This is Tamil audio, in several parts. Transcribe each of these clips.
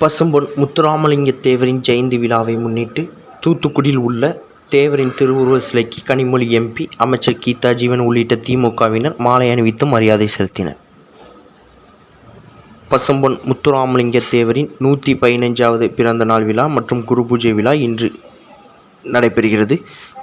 பசும்பொன் முத்துராமலிங்க தேவரின் ஜெயந்தி விழாவை முன்னிட்டு தூத்துக்குடியில் உள்ள தேவரின் திருவுருவ சிலைக்கு கனிமொழி எம்பி அமைச்சர் கீதா ஜீவன் உள்ளிட்ட திமுகவினர் மாலை அணிவித்து மரியாதை செலுத்தினர். பசும்பொன் முத்துராமலிங்க தேவரின் நூற்றி பதினைஞ்சாவது பிறந்த நாள் விழா மற்றும் குரு பூஜை விழா இன்று நடைபெறுகிறது.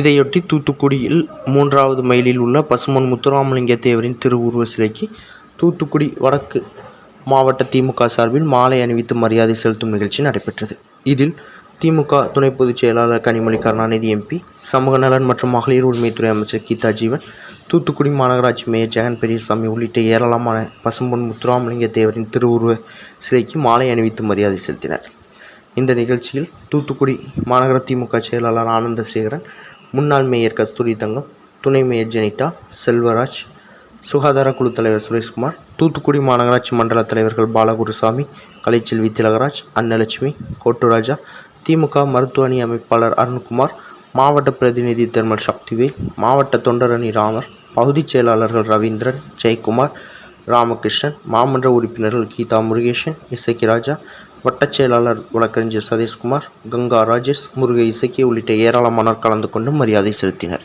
இதையொட்டி தூத்துக்குடியில் மூன்றாவது மைலில் உள்ள பசும்பொன் முத்துராமலிங்க தேவரின் திருவுருவ சிலைக்கு தூத்துக்குடி வடக்கு மாவட்ட திமுக சார்பில் மாலை அணிவித்து மரியாதை செலுத்தும் நிகழ்ச்சி நடைபெற்றது. இதில் திமுக துணை பொதுச் செயலாளர் கனிமொழி கருணாநிதி எம்பி சமூக நலன் மற்றும் மகளிர் உரிமைத்துறை அமைச்சர் கீதா ஜீவன் தூத்துக்குடி மாநகராட்சி மேயர் ஜெகன் பெரியசாமி உள்ளிட்ட ஏராளமான பசும்பொன் முத்துராமலிங்க தேவரின் திருவுருவ சிலைக்கு மாலை அணிவித்து மரியாதை செலுத்தினர். இந்த நிகழ்ச்சியில் தூத்துக்குடி மாநகர திமுக செயலாளர் ஆனந்தசேகரன் முன்னாள் மேயர் கஸ்தூரி தங்கம் துணை மேயர் ஜெனிட்டா செல்வராஜ் சுகாதார குழு தலைவர் சுரேஷ்குமார் தூத்துக்குடி மாநகராட்சி மண்டல தலைவர்கள் பாலகுருசாமி கலைச்செல்வி திலகராஜ் அன்னலட்சுமி கோட்டுராஜா திமுக மருத்துவ அணி அமைப்பாளர் அருண்குமார் மாவட்ட பிரதிநிதி தர்மல் சக்திவேல் மாவட்ட தொண்டரணி ராமர் பகுதிச் செயலாளர்கள் ரவீந்திரன் ஜெயக்குமார் ராமகிருஷ்ணன் மாமன்ற உறுப்பினர்கள் கீதா முருகேசன் இசக்கி ராஜா வட்டச் செயலாளர் வழக்கறிஞர் சதீஷ்குமார் கங்கா ராஜேஷ் முருகை இசக்கி உள்ளிட்ட ஏராளமானோர் கலந்து கொண்டு மரியாதை செலுத்தினர்.